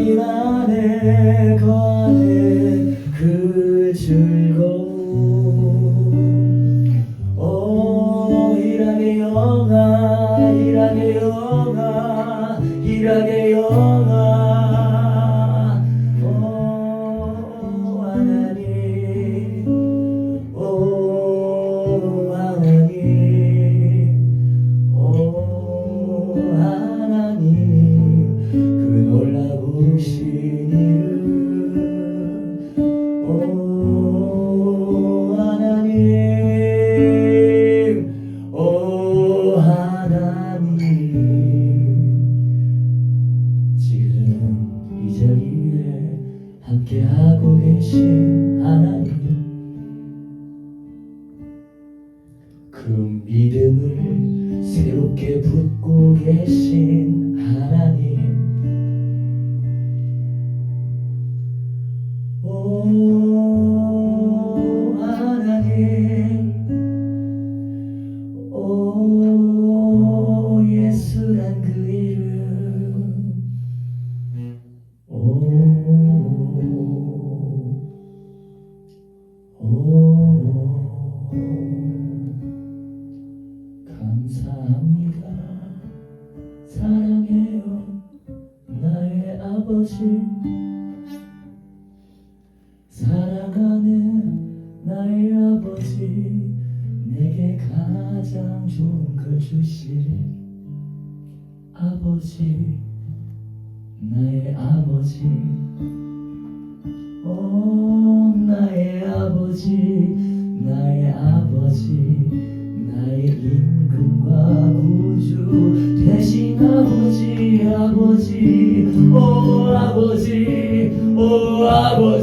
하나님 안에 거하는 그 즐거움. 오 희락의 영아 희락의 영아 희락의 영아 함께하고 계신 하나님 그 믿음을 새롭게 붙고 계신 하나님 오 하나님 오 예수란 그이 아버지. 사랑하는 나의 아버지, 내게 가장 좋은 걸 주실 아버지. 나의 아버지 오 나의 아버지 나의 아버지 나의 임금과 구주 대신 아버지 아버지 오 아버